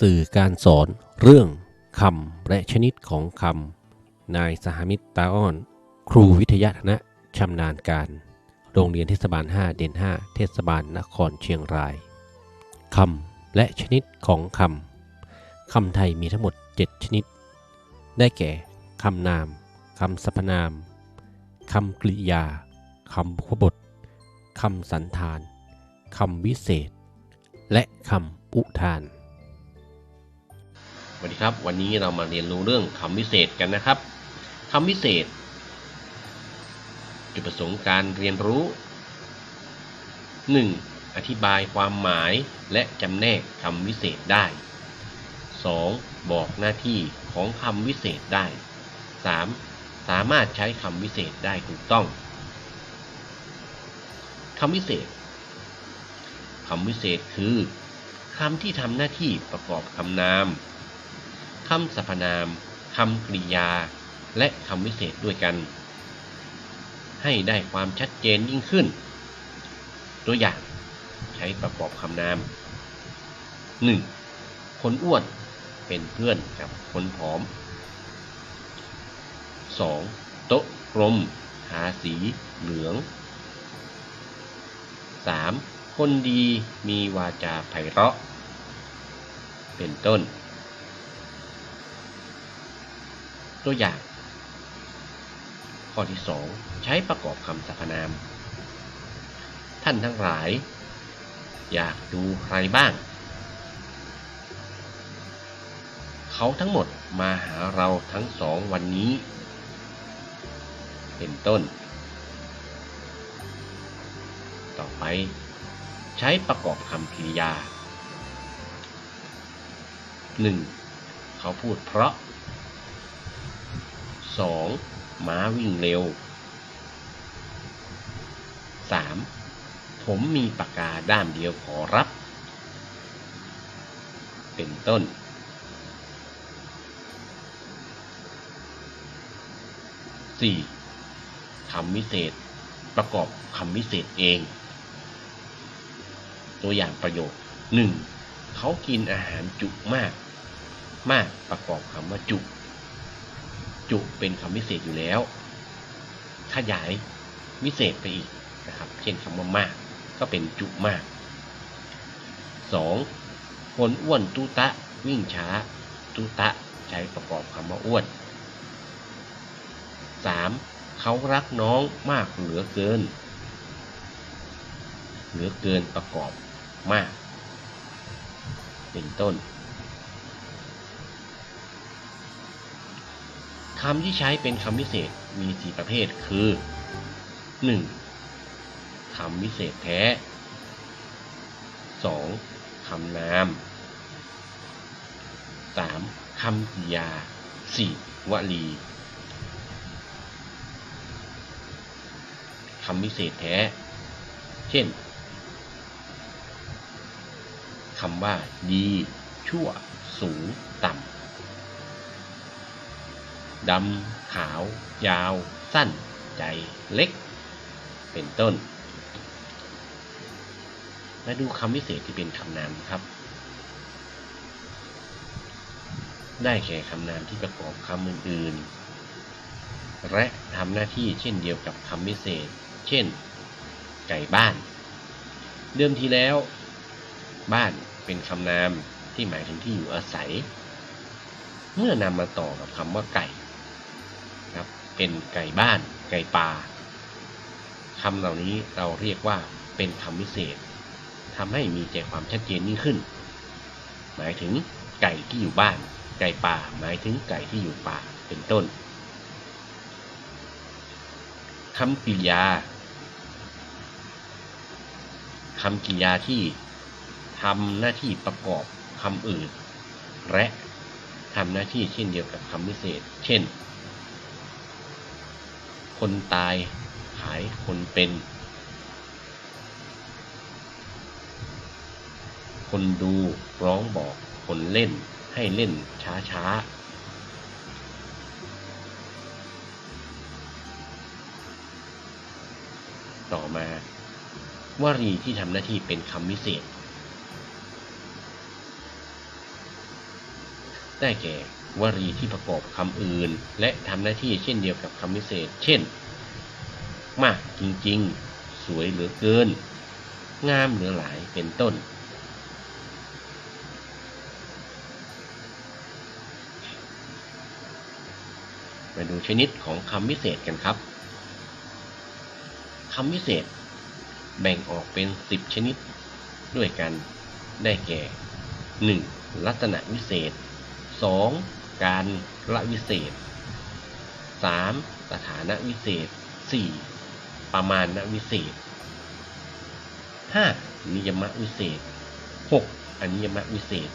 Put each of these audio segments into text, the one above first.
สื่อการสอนเรื่องคำและชนิดของคำนายสหมิตรตาอ้อน ครูวิทยาธนะชำนาญการ โรงเรียนเทศบาล 5 เด่น 5 เทศบาลนครเชียงรายคำและชนิดของคำคำไทยมีทั้งหมด 7 ชนิด ได้แก่คำนามคำสรรพนามคำกริยาคำพบทคำสันธานคำวิเศษ และคำอุทาน สวัสดีครับ วันนี้เรามาเรียนรู้เรื่องคำวิเศษกันนะครับคำวิเศษ จุดประสงค์การเรียนรู้ 1. อธิบายความหมายและจำแนกคำวิเศษได้ 2. บอกหน้าที่ของคำวิเศษได้ 3. สามารถใช้คำวิเศษได้ถูกต้องคำวิเศษคำวิเศษคือคำที่ทำหน้าที่ประกอบคำนาม คำสรรพนามคำกริยา และคำวิเศษด้วยกัน ให้ได้ความชัดเจนยิ่งขึ้น ตัวอย่างใช้ประกอบคำนาม 1. คนอ้วนเป็นเพื่อนกับคนผอม 2. โต๊ะกลมทาสีเหลือง 3. คนดีมีวาจาไพเราะ เป็นต้น ตัวอย่าง ข้อที่ 2 ใช้ประกอบคำสรรพนาม ท่านทั้งหลาย อยากดูใครบ้าง เขาทั้งหมดมาหาเราทั้งสองวันนี้ เป็นต้น ต่อไป ใช้ประกอบคำกริยา 1. เขาพูดเพราะ 2. ม้าวิ่งเร็ว 3. ผมมีปากกาด้ามเดียวขอรับ เป็นต้น 4. คำวิเศษ ประกอบคำวิเศษเอง ตัวอย่างประโยค 1. เขากินอาหารจุมาก มากประกอบคำว่าจุ จุเป็นคำวิเศษอยู่แล้ว ขยายวิเศษไปอีกนะครับ เช่นคำว่ามาก ก็เป็นจุมาก 2. คนอ้วนตุตะวิ่งช้าตุตะใช้ประกอบคำว่าอ้วน 3. เขารักน้องมากเหลือเกิน เหลือเกินประกอบมาก เป็นต้น คำที่ใช้เป็นคำวิเศษมีสี่ประเภทคือ 1. คำวิเศษแท้ 2. คำนาม 3. คำกริยา 4. วลี คำวิเศษแท้ เช่น คำว่า ดี ชั่ว สูง ต่ำ ดำ ขาว ยาว สั้น ใจ เล็ก เป็นต้น มาดูคำวิเศษที่เป็นคำนามครับ ได้แก่คำนามที่ประกอบคำอื่นๆ และทำหน้าที่เช่นเดียวกับคำวิเศษ เช่น ไก่บ้าน เดิมทีแล้ว บ้านเป็นคำนามที่หมายถึงที่อยู่อาศัย เมื่อนำมาต่อกับคำว่าไก่ เป็นไก่บ้าน ไก่ป่าคำเหล่านี้เราเรียกว่าเป็นคำวิเศษทำให้มีใจความชัดเจนยิ่งขึ้น หมายถึงไก่ที่อยู่บ้าน ไก่ป่า หมายถึงไก่ที่อยู่ป่า เป็นต้นคำกริยาคำกริยาที่ทำหน้าที่ประกอบคำอื่น และทำหน้าที่เช่นเดียวกับคำวิเศษ เช่น คนตาย ขายคนเป็น คนดูร้องบอกคนเล่นให้เล่นช้าช้าต่อมาวลีที่ทำหน้าที่เป็นคำวิเศษ ได้แก่ วลีที่ประกอบคำอื่น และทำหน้าที่เช่นเดียวกับคำวิเศษ เช่น มากจริงๆ สวยเหลือเกิน งามเหลือหลายเป็นต้น มาดูชนิดของคำวิเศษกันครับคำวิเศษ แบ่งออกเป็น 10 ชนิดด้วยกันได้แก่ 1. ลักษณะวิเศษ 2. การละวิเศษ 3. สถานะวิเศษ 4. ประมาณวิเศษ 5. นิยมวิเศษ 6. อนิยมวิเศษ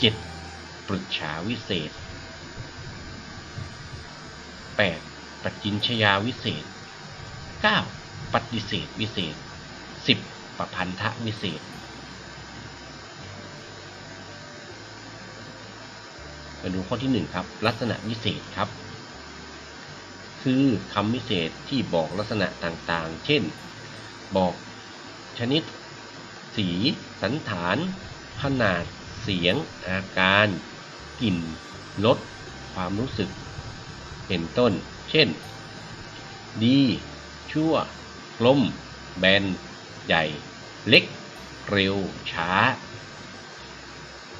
7. ปรึกษาวิเศษ 8. ปจินชยาวิเศษ 9. ปฏิเสธวิเศษ 10. ประพันธวิเศษมาดูข้อที่ 1 ครับ ลักษณะวิเศษครับ คือคำวิเศษที่บอกลักษณะต่างๆ เช่น บอกชนิด สี สันฐาน ขนาด เสียง อาการ กลิ่นรสความรู้สึก เป็นต้น เช่น ดี ชั่ว กลม แบน ใหญ่ เล็ก เร็ว ช้า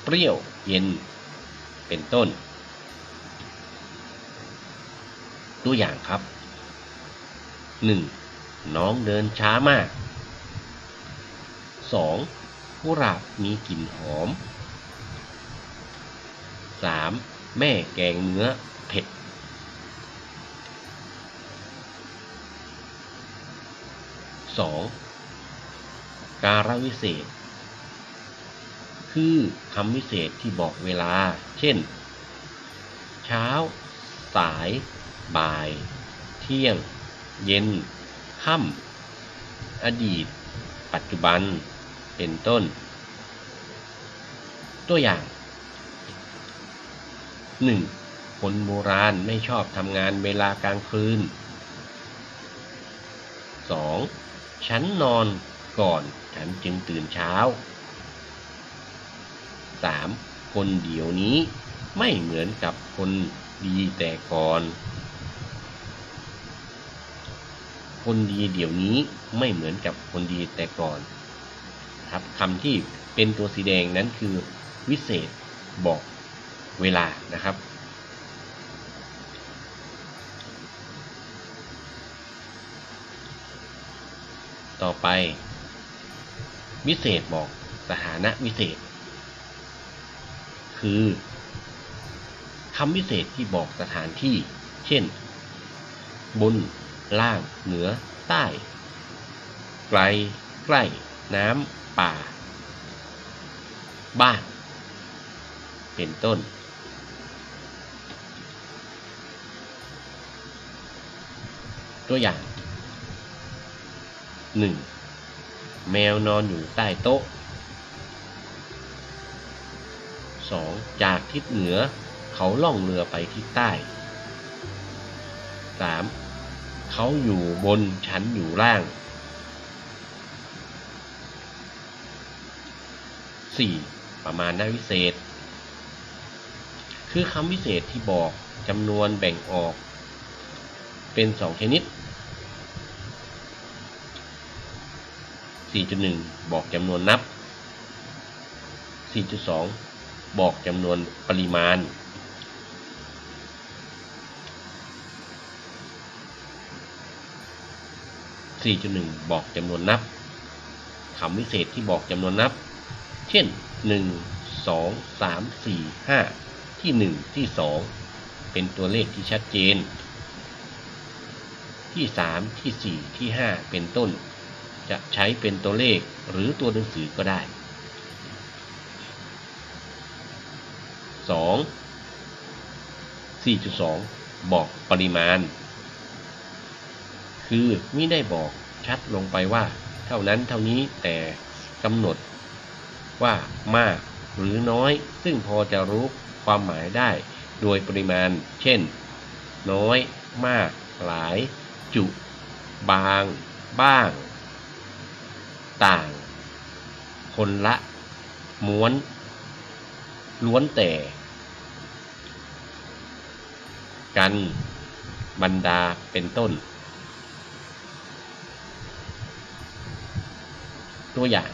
เปรี้ยว เย็น เป็นต้น ตัวอย่างครับ 1. น้องเดินช้ามาก 2. กุหลาบมีกลิ่นหอม 3. แม่แกงเนื้อเผ็ด 2. การวิเศษ คือคำวิเศษที่บอกเวลา เช่น เช้า สาย บ่าย เที่ยง เย็น ค่ำ อดีต ปัจจุบัน เป็นต้น ตัวอย่าง 1. คนโบราณไม่ชอบทำงานเวลากลางคืน 2. ฉันนอน ก่อนฉันจึงตื่นเช้า 3. คนเดี๋ยวนี้ไม่เหมือนกับคนดีแต่ก่อน คนดีเดี๋ยวนี้ไม่เหมือนกับคนดีแต่ก่อนครับคำที่เป็นตัวสีแดงนั้นคือ วิเศษบอกเวลานะครับ ต่อไป วิเศษบอกสถานะวิเศษ คือคำวิเศษที่บอกสถานที่ เช่น บน ล่าง เหนือ ใต้ ไกล ใกล้ น้ำ ป่า บ้าน เป็นต้น ตัวอย่าง 1. แมวนอนอยู่ใต้โต๊ะ 2. จากทิศเหนือเขาล่องเรือไปทิศใต้ 3. เขาอยู่บนฉันอยู่ล่าง 4. ประมาณหน้าวิเศษ คือคำวิเศษที่บอกจำนวนแบ่งออก เป็นสองชนิด 4.1 บอกจำนวนนับ 4.2 บอกจำนวนปริมาณ 4.1 บอกจำนวนนับคำวิเศษที่บอกจำนวนนับ เช่น 1 2 3 4 5 ที่ 1 ที่ 2 เป็นตัวเลขที่ชัดเจน ที่ 3 ที่ 4 ที่ 5 เป็นต้น จะใช้เป็นตัวเลขหรือตัวหนังสือก็ได้ 2 4.2 บอกปริมาณ คือไม่ได้บอกชัดลงไปว่า เท่านั้นเท่านี้แต่กำหนดว่ามากหรือน้อย ซึ่งพอจะรู้ความหมายได้โดยปริมาณ เช่น น้อย มาก หลาย จุ บาง บ้าง ต่าง คนละ ม้วน ล้วนแต่ กันบรรดาเป็นต้น ตัวอย่าง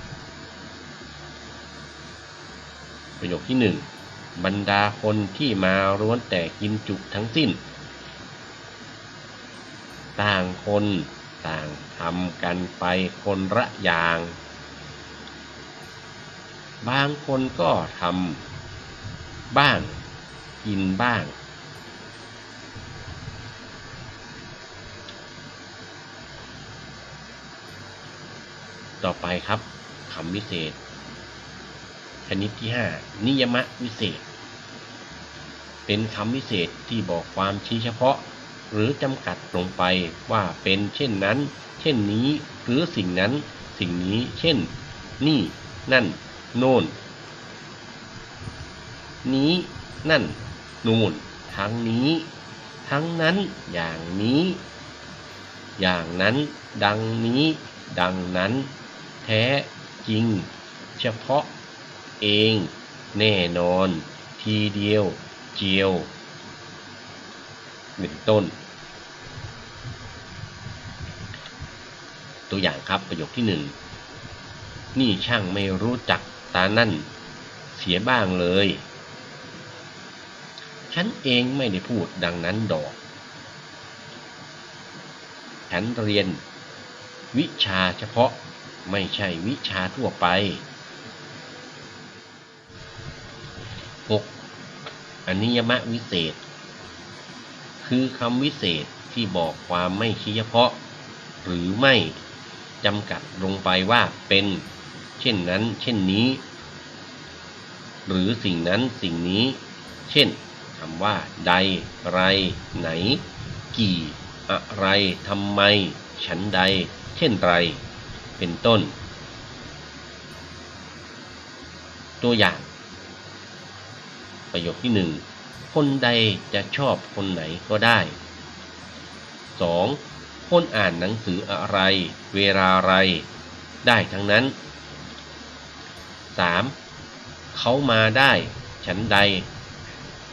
ประโยคที่หนึ่งบรรดาคนที่มาล้วนแต่กินจุทั้งสิ้น ต่างคน ต่างทำกันไปคนละอย่าง บางคนก็ทำบ้างกินบ้าง ต่อไปครับคำวิเศษ ชนิดที่ 5 นิยมะวิเศษ เป็นคำวิเศษที่บอกความชี้เฉพาะ หรือจำกัดลงไปว่าเป็นเช่นนั้น เช่นนี้ หรือสิ่งนั้น สิ่งนี้ เช่น นี่ นั่น โน่น นี้ นั่น นู่น ทั้งนี้ ทั้งนั้น อย่างนี้ อย่างนั้น ดังนี้ ดังนั้น แท้ จริง เฉพาะ เอง แน่นอน ทีเดียว เจียว เป็นต้น ตัวอย่างครับประโยคที่หนึ่งนี่ช่างไม่รู้จักตานั่น เสียบ้างเลย ฉันเองไม่ได้พูดดังนั้นดอก ฉันเรียน วิชาเฉพาะไม่ใช่วิชาทั่วไป 6. อนิยมะวิเศษ คือคำวิเศษที่บอกความไม่ชี้เฉพาะ หรือไม่ จำกัดลงไปว่าเป็น เช่นนั้น เช่นนี้ หรือสิ่งนั้นสิ่งนี้ เช่นคำว่า ใด ไร ไหน กี่ อะไรทำไม ฉันใด เช่นไร เป็นต้น ตัวอย่าง ประโยคที่หนึ่งคนใดจะชอบคนไหนก็ได้ 2. คนอ่านหนังสืออะไร เวลาอะไร ได้ทั้งนั้น 3. เขามาได้ ฉันใด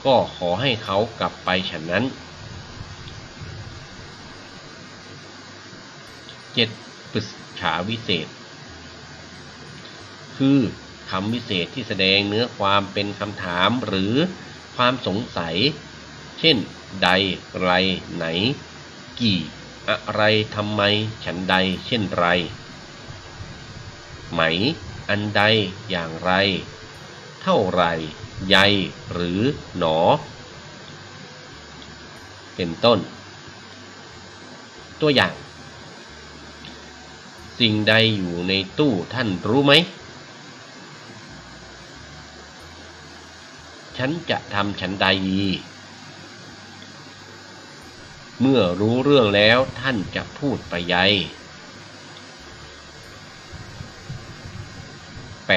ก็ขอให้เขากลับไปฉันนั้น 7. ปรึกษาวิเศษ คือคำวิเศษที่แสดงเนื้อความเป็นคำถามหรือความสงสัย เช่น ใด ไร ไหน กี่ อะไรทำไม ฉันใด เช่นไร ไหม อันใดอย่างไร เท่าไร ใย หรือหนอ เป็นต้น ตัวอย่าง สิ่งใดอยู่ในตู้ท่านรู้ไหม ฉันจะทำฉันใดดี เมื่อรู้เรื่องแล้วท่านจะพูดไปใหญ่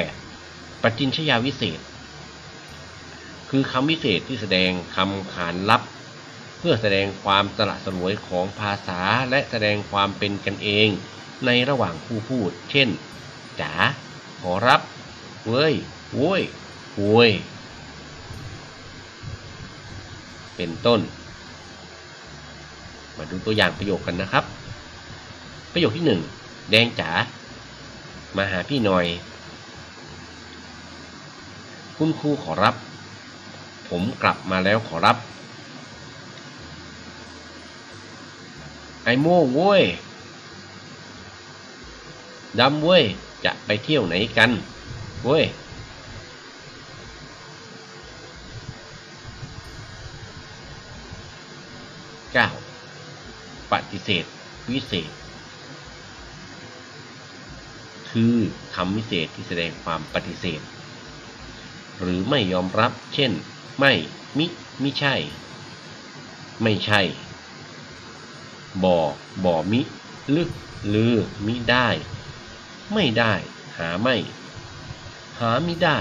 8. ปจินชยาวิเศษ คือคำวิเศษที่แสดงคำขานลับ เพื่อแสดงความสละสลวยของภาษาและแสดงความเป็นกันเองในระหว่างผู้พูด เช่นจ๋าขอรับ เว้ยโว้ยโวยเป็นต้น มาดูตัวอย่างประโยคกันนะครับ ประโยคที่หนึ่งแดงจ๋ามาหาพี่หน่อย คุณครูขอรับ ผมกลับมาแล้วขอรับ ไอโม่โว้ยดำเว้ย จะไปเที่ยวไหนกันเว้ย 9. ป ฏิเสธวิเศษ คือคำวิเศษที่แสดงความปฏิเสธ หรือไม่ยอมรับ เช่น ไม่ มิ มิใช่ ไม่ใช่ บ่ บ่ มิ ลึก ลือ มิได้ ไม่ได้ หาไม่ หามิได้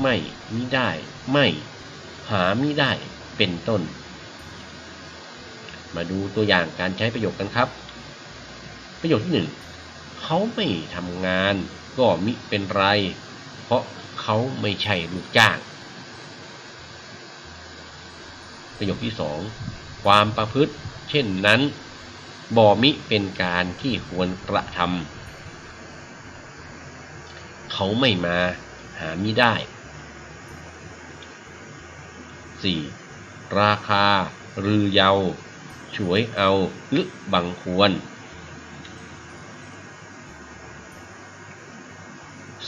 ไม่ มิได้ ไม่ หามิได้ เป็นต้น มาดูตัวอย่างการใช้ประโยคกันครับ ประโยคที่หนึ่งเขาไม่ทำงานก็มิเป็นไร เพราะเขาไม่ใช่ลูกจ้าง ประโยคที่สองความประพฤติ เช่นนั้นบ่มิเป็นการที่ควรกระทำเขาไม่มาหามิได้ 4. ราคาหรือเยา ฉวยเอาหรือบังควร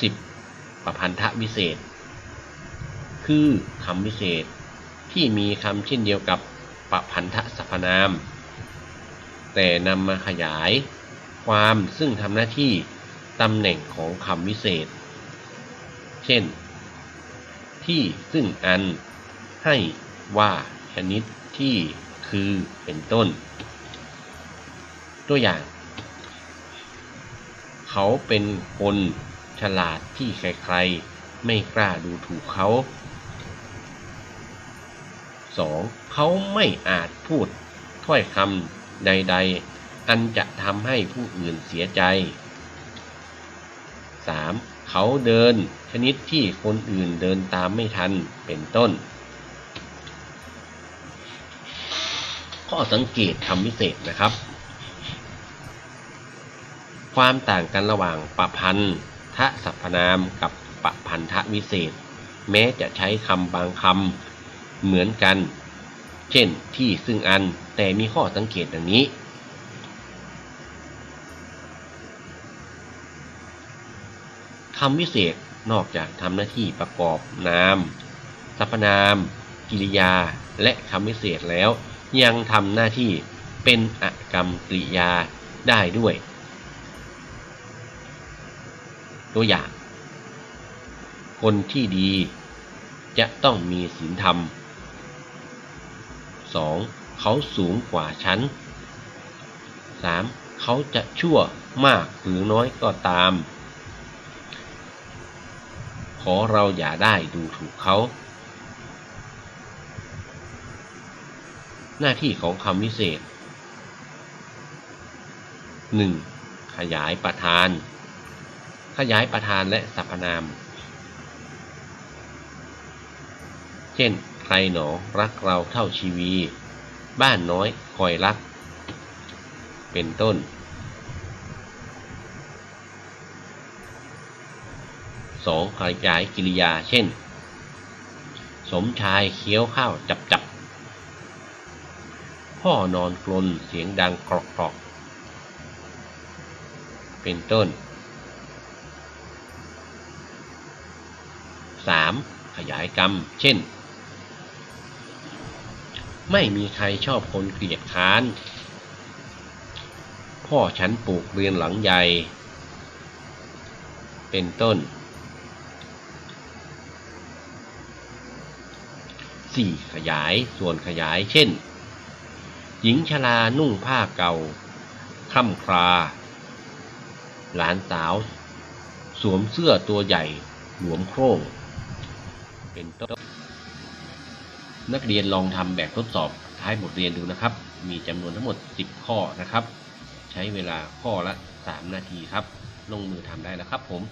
10. ประพันธวิเศษ คือคำวิเศษที่มีคำเช่นเดียวกับประพันธสรรพนาม แต่นำมาขยาย ความซึ่งทำหน้าที่ตำแหน่งของคำวิเศษ เช่น ที่ซึ่งอันให้ว่าชนิดที่ คือเป็นต้น ตัวอย่าง เขาเป็นคนฉลาดที่ใครๆ ไม่กล้าดูถูกเขา 2. เขาไม่อาจพูดถ้อยคำใด ๆ อันจะทำให้ผู้อื่นเสียใจ 3. เขาเดินชนิดที่คนอื่นเดินตามไม่ทันเป็นต้น ข้อสังเกตคำวิเศษนะครับ ความต่างกันระหว่างประพันธะสรรพนามกับประพันธะวิเศษ แม้จะใช้คำบางคำเหมือนกัน เช่นที่ซึ่งอันแต่มีข้อสังเกตดังนี้ คำวิเศษนอกจากทำหน้าที่ประกอบนามสรรพนาม กิริยา และคำวิเศษแล้ว ยังทำหน้าที่เป็นอกรรมกริยาได้ด้วย ตัวอย่าง คนที่ดีจะต้องมีศีลธรรม 2. เขาสูงกว่าฉัน 3. เขาจะชั่วมากหรือน้อยก็ตาม ขอเราอย่าได้ดูถูกเขา หน้าที่ของคำวิเศษ 1. ขยายประธาน ขยายประธานและสรรพนาม เช่น ใครหนอรักเราเท่าชีวี บ้านน้อยคอยรัก เป็นต้นสองขยายกิริยา เช่น สมชายเคี้ยวข้าวจับจับ พ่อนอนกลนเสียงดังกรอกกรอกเป็นต้น 3. ขยายกรรม เช่น ไม่มีใครชอบคนเกลียดค้าน พ่อฉันปลูกเรือนหลังใหญ่ เป็นต้น 4. ขยายส่วนขยาย เช่น หญิงชรานุ่งผ้าเก่าค่ำคลาหลานสาว สวมเสื้อตัวใหญ่หลวมโครงเป็นต้นนักเรียนลองทำแบบทดสอบท้ายบทเรียนดูนะครับ มีจำนวนทั้งหมด 10 ข้อนะครับ ใช้เวลาข้อละ 3 นาทีครับ ลงมือทำได้แล้วครับผม